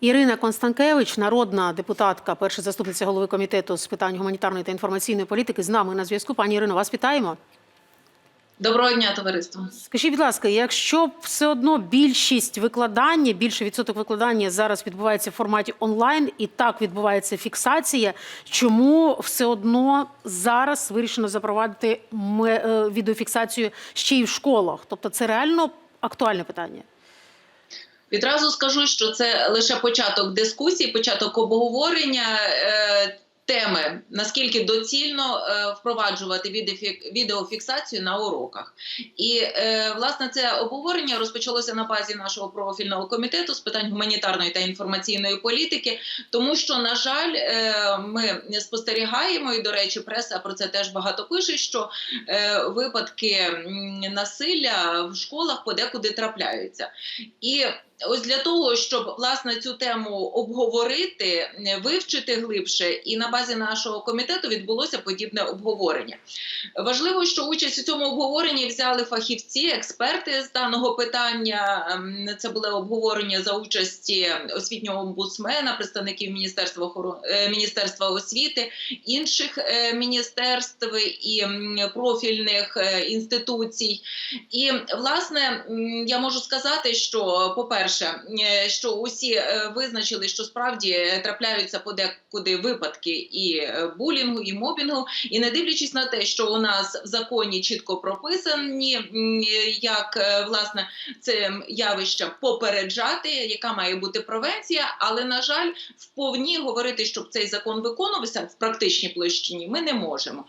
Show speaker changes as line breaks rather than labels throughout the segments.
Ірина Констанкевич, народна депутатка, перша заступниця голови комітету з питань гуманітарної та інформаційної політики, з нами на зв'язку. Пані Ірино, вас вітаємо.
Доброго дня, товариство.
Скажіть, будь ласка, якщо все одно більшість викладання, більше відсоток викладання зараз відбувається в форматі онлайн, і так відбувається фіксація, чому все одно зараз вирішено запровадити е, відеофіксацію ще й в школах? Тобто це реально актуальне питання?
Відразу скажу, що це лише початок дискусії, початок обговорення е, теми, наскільки доцільно е, впроваджувати відеофік- відеофіксацію на уроках. І е, власне це обговорення розпочалося на базі нашого профільного комітету з питань гуманітарної та інформаційної політики, тому що, на жаль, е, ми спостерігаємо, і до речі, преса про це теж багато пише. Що е, випадки насилля в школах подекуди трапляються. І ось для того, щоб власне цю тему обговорити, е, вивчити глибше, і на базі нашого комітету відбулося подібне обговорення. Важливо, що участь у цьому обговоренні взяли фахівці, експерти з даного питання. Ем, Це були обговорення за участі освітнього омбудсмена, представників міністерства охорони міністерства освіти, інших е, міністерств і профільних е, інституцій. І власне я можу сказати, що по-перше, е, що усі е, визначили, що справді е, трапляються подекуди випадки і булінгу, і мобінгу, і не дивлячись на те, що у нас в законі чітко прописані, як власне це явище попереджати, яка має бути превенція, але на жаль, вповні говорити, щоб цей закон виконувався в практичній площині, ми не можемо.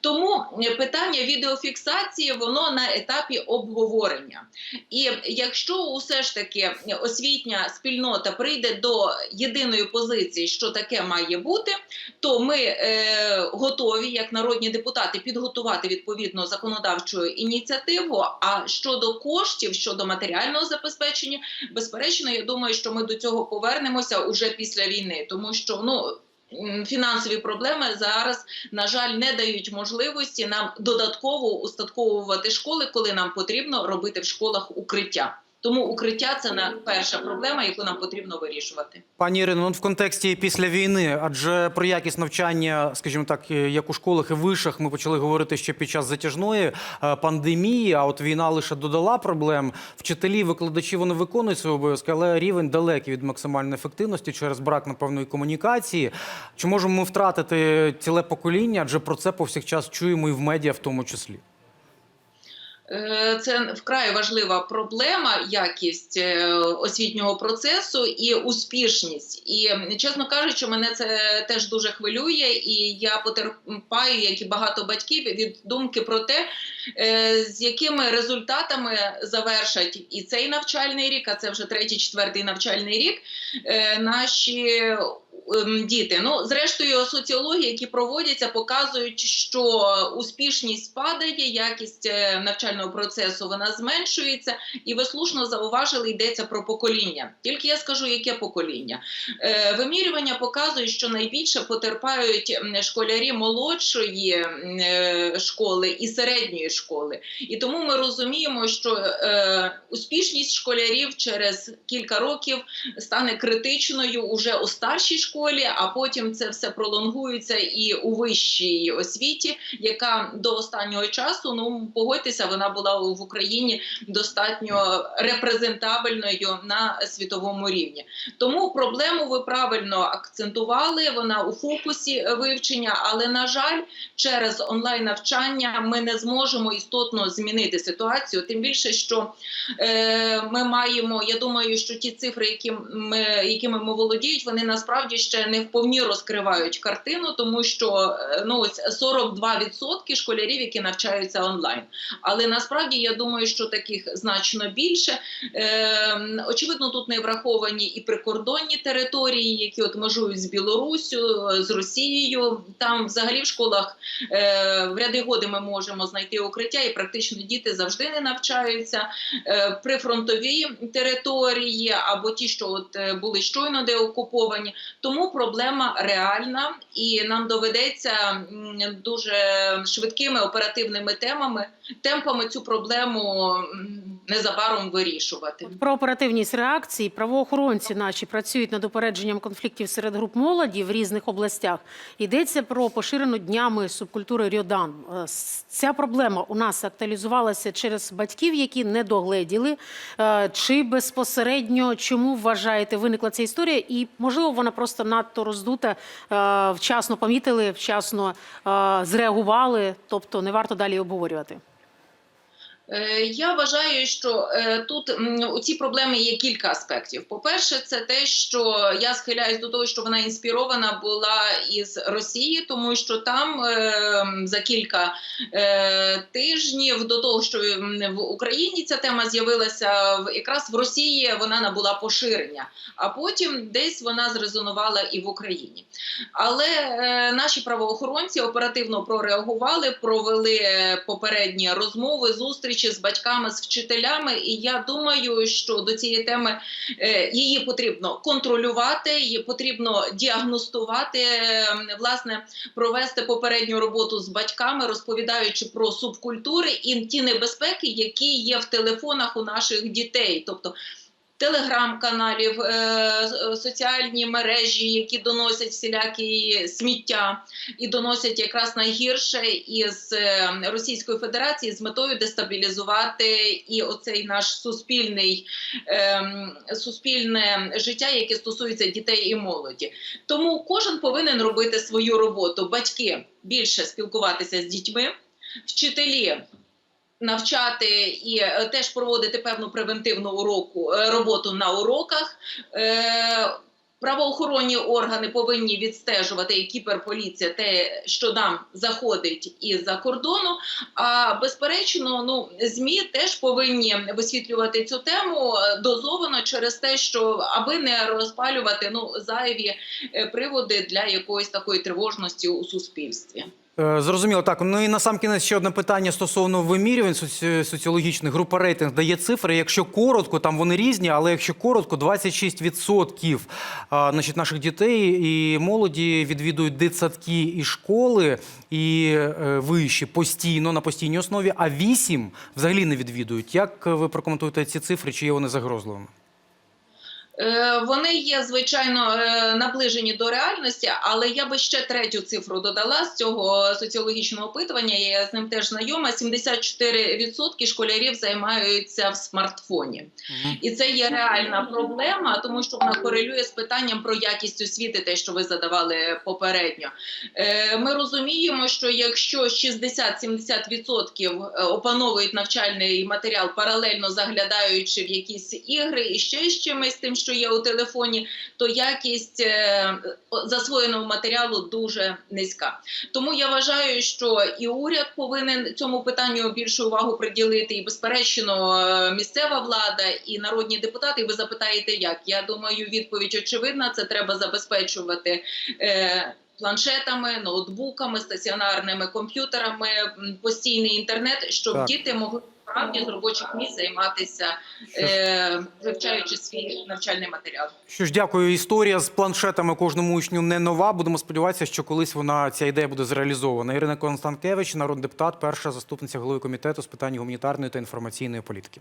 Тому питання відеофіксації воно на етапі обговорення. І якщо усе ж таки освітня спільнота прийде до єдиної позиції, що таке має бути, то ми е, готові, як народні депутати, підготувати відповідно законодавчу ініціативу. А щодо коштів, щодо матеріального забезпечення, безперечно, я думаю, що ми до цього повернемося уже після війни, тому що ну. Фінансові проблеми зараз, на жаль, не дають можливості нам додатково устатковувати школи, коли нам потрібно робити в школах укриття. Тому укриття це на перша проблема, яку нам потрібно вирішувати.
Пані Ірино, ну, в контексті після війни, адже про якість навчання, скажімо так, е, як у школах і вишах, ми почали говорити ще під час затяжної е, пандемії. А от війна лише додала проблем. Вчителі, викладачі вони виконують свої обов'язки, але рівень далекий від максимальної ефективності через брак напевної комунікації. Чи можемо ми втратити ціле покоління? Адже про це повсякчас чуємо і в медіа, в тому числі.
Е, Це вкрай важлива проблема, якість е, освітнього процесу і успішність. І чесно кажучи, мене це теж дуже хвилює, і я потерпаю, як і багато батьків, від думки про те, е, з якими результатами завершать і цей навчальний рік, а це вже третій, четвертий навчальний рік. Наші діти. Ну, зрештою, соціології, які проводяться, показують, що успішність падає, якість е, навчального процесу вона зменшується, і ви слушно зауважили, йдеться про покоління. Тільки я скажу, яке покоління. Е, Вимірювання показують, що найбільше потерпають школярі молодшої е, школи і середньої школи. І тому ми розуміємо, що успішність школярів через кілька років стане критичною уже у старшій школі, а потім це все пролонгується і у вищій освіті, яка до останнього часу, ну погодьтеся, вона була в Україні достатньо репрезентабельною на світовому рівні. Тому проблему ви правильно акцентували. Вона у фокусі вивчення, але на жаль, через онлайн навчання ми не зможемо істотно змінити ситуацію. Тим більше, що е, ми маємо. Я думаю, що ті цифри, які ми якими ми володіють, вони насправді ще не вповні розкривають картину, тому що е, ну ось 42% школярів, які навчаються онлайн. Але насправді я думаю, що таких значно більше. Е, очевидно, тут не враховані і прикордонні території, які от межують з Білоруссю, з Росією. Там взагалі в школах е, в ряди годи ми можемо знайти укриття, і практично діти завжди не навчаються. Е, прифронтові території або ті, що от е, були щойно деокуповані. Тому проблема реальна, і нам доведеться дуже швидкими оперативними темами темпами цю проблему незабаром вирішувати.
Про оперативність реакції правоохоронці наші працюють над упередженням конфліктів серед груп молоді в різних областях. Йдеться про поширену днями субкультури Рьодан. Е, Ця проблема у нас актуалізувалася через батьків, які не догледіли. Е, Чи безпосередньо чому вважаєте виникла ця історія? І можливо вона просто надто роздута, е, вчасно помітили, вчасно зреагували. Тобто не варто далі обговорювати.
Е, Я вважаю, що е, тут у цій проблеми є кілька аспектів. По-перше, це те, що я схиляюсь до того, що вона інспірована була із Росії, тому що там е, за кілька тижнів до того, що в Україні ця тема з'явилася, якраз в Росії вона набула поширення, а потім десь вона зрезонувала і в Україні. Але наші правоохоронці оперативно прореагували, провели попередні розмови, зустрічі з батьками, з вчителями. І я думаю, що до цієї теми е, її потрібно контролювати, її потрібно діагностувати, е, власне, провести попередню роботу з батьками, розповідаючи про субкультури і ті небезпеки, які є в телефонах у наших дітей, тобто телеграм-каналів, е, соціальні мережі, які доносять всілякі сміття, і доносять якраз найгірше із е, Російської Федерації з метою дестабілізувати і оцей наш суспільний ем, суспільне життя, яке стосується дітей і молоді. Тому кожен повинен робити свою роботу. Батьки більше спілкуватися з дітьми, вчителі навчати і е, теж проводити певну превентивну уроку, е, роботу на уроках. Е, Правоохоронні органи повинні відстежувати і кіберполіція те, що нам заходить із-за кордону. А безперечно, ну змі теж повинні висвітлювати цю тему дозовано через те, що аби не розпалювати ну зайві приводи для якоїсь такої тривожності у суспільстві.
Е, Зрозуміло, так. Ну і на сам кінець ще одне питання стосовно вимірювань соці- соціологічних. Група рейтинг дає цифри. Якщо коротко, там вони різні, але якщо коротко, 26% а, значить, наших дітей і молоді відвідують дитсадки і школи і е, виші постійно на постійній основі, а 8 взагалі не відвідують. Як ви прокоментуєте ці цифри? Чи є вони загрозливими?
Е, Вони є звичайно е, наближені до реальності, але я би ще третю цифру додала з цього соціологічного опитування. Я з ним теж знайома. 74% школярів займаються в смартфоні, і це є реальна проблема, тому що вона корелює з питанням про якість освіти, те, що ви задавали попередньо. Е, Ми розуміємо, що якщо 60-70% е, опановують навчальний матеріал паралельно заглядаючи в якісь ігри і ще з чимось тим, що є у телефоні, то якість е, засвоєного матеріалу дуже низька. Тому я вважаю, що і уряд повинен цьому питанню більшу увагу приділити, і безперечно, е, місцева влада і народні депутати. І ви запитаєте, як я думаю, відповідь очевидна. Це треба забезпечувати. Е, Планшетами, ноутбуками, стаціонарними комп'ютерами, постійний інтернет, щоб
Так.
діти могли справді з робочих місць займатися, е, вивчаючи свій навчальний матеріал.
Що ж, дякую. Історія з планшетами кожному учню не нова. Будемо сподіватися, що колись вона ця ідея буде зреалізована. Ірина Констанкевич, народний депутат, перша заступниця голови комітету з питань гуманітарної та інформаційної політики.